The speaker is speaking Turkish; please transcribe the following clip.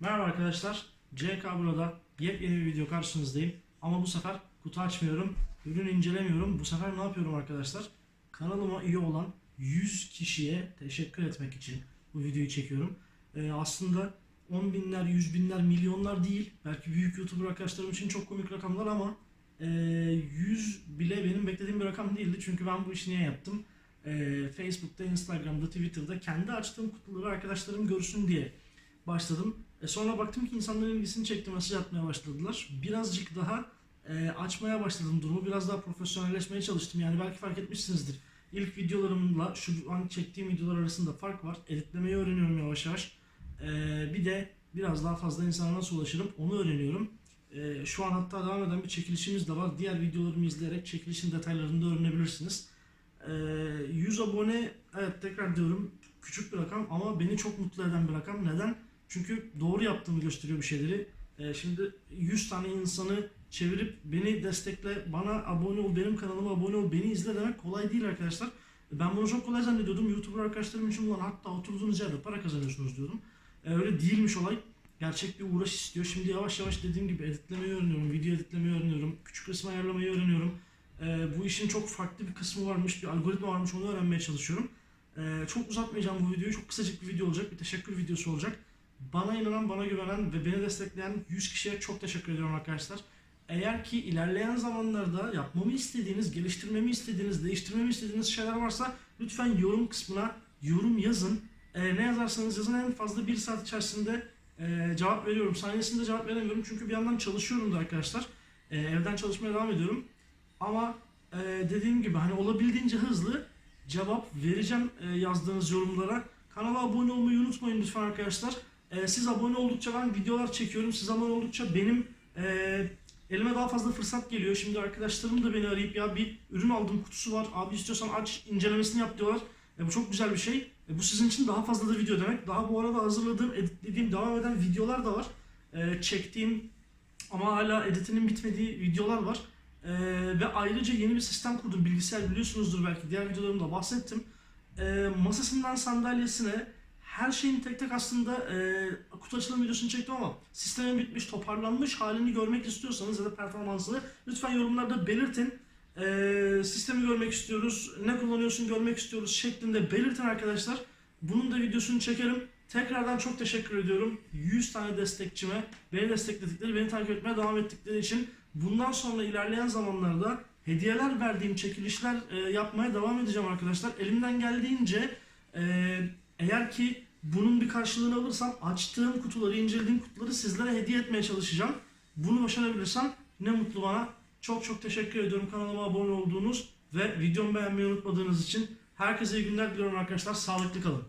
Merhaba arkadaşlar. CK burada yepyeni bir video karşınızdayım. Ama bu sefer kutu açmıyorum, ürün incelemiyorum. Bu sefer ne yapıyorum arkadaşlar? Kanalıma üye olan 100 kişiye teşekkür etmek için bu videoyu çekiyorum. Ee, aslında 10 binler, 100 binler, milyonlar değil. Belki büyük YouTuber arkadaşlarım için çok komik rakamlar ama e, 100 bile benim beklediğim bir rakam değildi. Çünkü ben bu işi niye yaptım? E, Facebook'ta, Instagram'da, Twitter'da kendi açtığım kutuları arkadaşlarım görsün diye başladım. E sonra baktım ki insanların ilgisini çekti, mesaj atmaya başladılar. Birazcık daha e, açmaya başladım durumu. Biraz daha profesyonelleşmeye çalıştım. Yani belki fark etmişsinizdir. İlk videolarımla şu an çektiğim videolar arasında fark var. Editlemeyi öğreniyorum yavaş yavaş. E, bir de biraz daha fazla insana nasıl ulaşırım onu öğreniyorum. E, şu an hatta devam eden bir çekilişimiz de var. Diğer videolarımı izleyerek çekilişin detaylarını da öğrenebilirsiniz. E, 100 abone evet tekrar diyorum küçük bir rakam ama beni çok mutlu eden bir rakam. Neden? Çünkü doğru yaptığımı gösteriyor bir şeyleri. Ee, şimdi 100 tane insanı çevirip beni destekle, bana abone ol, benim kanalıma abone ol, beni izle demek kolay değil arkadaşlar. Ben bunu çok kolay zannediyordum. YouTuber arkadaşlarım için ulan hatta oturduğunuz yerde para kazanıyorsunuz diyordum. Ee, öyle değilmiş olay. Gerçek bir uğraş istiyor. Şimdi yavaş yavaş dediğim gibi editlemeyi öğreniyorum, video editlemeyi öğreniyorum, küçük resim ayarlamayı öğreniyorum. Ee, bu işin çok farklı bir kısmı varmış, bir algoritma varmış onu öğrenmeye çalışıyorum. Ee, çok uzatmayacağım bu videoyu. Çok kısacık bir video olacak. Bir teşekkür videosu olacak. Bana inanan, bana güvenen ve beni destekleyen 100 kişiye çok teşekkür ediyorum arkadaşlar. Eğer ki ilerleyen zamanlarda yapmamı istediğiniz, geliştirmemi istediğiniz, değiştirmemi istediğiniz şeyler varsa lütfen yorum kısmına yorum yazın. Ee, ne yazarsanız yazın en fazla bir saat içerisinde e, cevap veriyorum. Saniyesinde cevap veremiyorum çünkü bir yandan çalışıyorum da arkadaşlar. Ee, evden çalışmaya devam ediyorum. Ama e, dediğim gibi hani olabildiğince hızlı cevap vereceğim e, yazdığınız yorumlara. Kanala abone olmayı unutmayın lütfen arkadaşlar. E, siz abone oldukça ben videolar çekiyorum. Siz abone oldukça benim e, elime daha fazla fırsat geliyor. Şimdi arkadaşlarım da beni arayıp ya bir ürün aldım kutusu var. Abi istiyorsan aç incelemesini yap diyorlar. E, bu çok güzel bir şey. E, bu sizin için daha fazla da video demek. Daha bu arada hazırladığım, editlediğim, devam eden videolar da var. E, çektiğim ama hala editinin bitmediği videolar var. Ee, ve ayrıca yeni bir sistem kurdum. Bilgisayar biliyorsunuzdur belki. Diğer videolarımda bahsettim. Ee, masasından sandalyesine her şeyin tek tek aslında e, kutu açılım videosunu çektim ama sistemin bitmiş, toparlanmış halini görmek istiyorsanız ya da performansını lütfen yorumlarda belirtin. Ee, sistemi görmek istiyoruz, ne kullanıyorsun görmek istiyoruz şeklinde belirtin arkadaşlar. Bunun da videosunu çekerim. Tekrardan çok teşekkür ediyorum. 100 tane destekçime, beni destekledikleri, beni takip etmeye devam ettikleri için bundan sonra ilerleyen zamanlarda hediyeler verdiğim çekilişler e, yapmaya devam edeceğim arkadaşlar. Elimden geldiğince e, eğer ki bunun bir karşılığını alırsam açtığım kutuları, incelediğim kutuları sizlere hediye etmeye çalışacağım. Bunu başarabilirsem ne mutlu bana. Çok çok teşekkür ediyorum kanalıma abone olduğunuz ve videomu beğenmeyi unutmadığınız için. Herkese iyi günler diliyorum arkadaşlar. Sağlıklı kalın.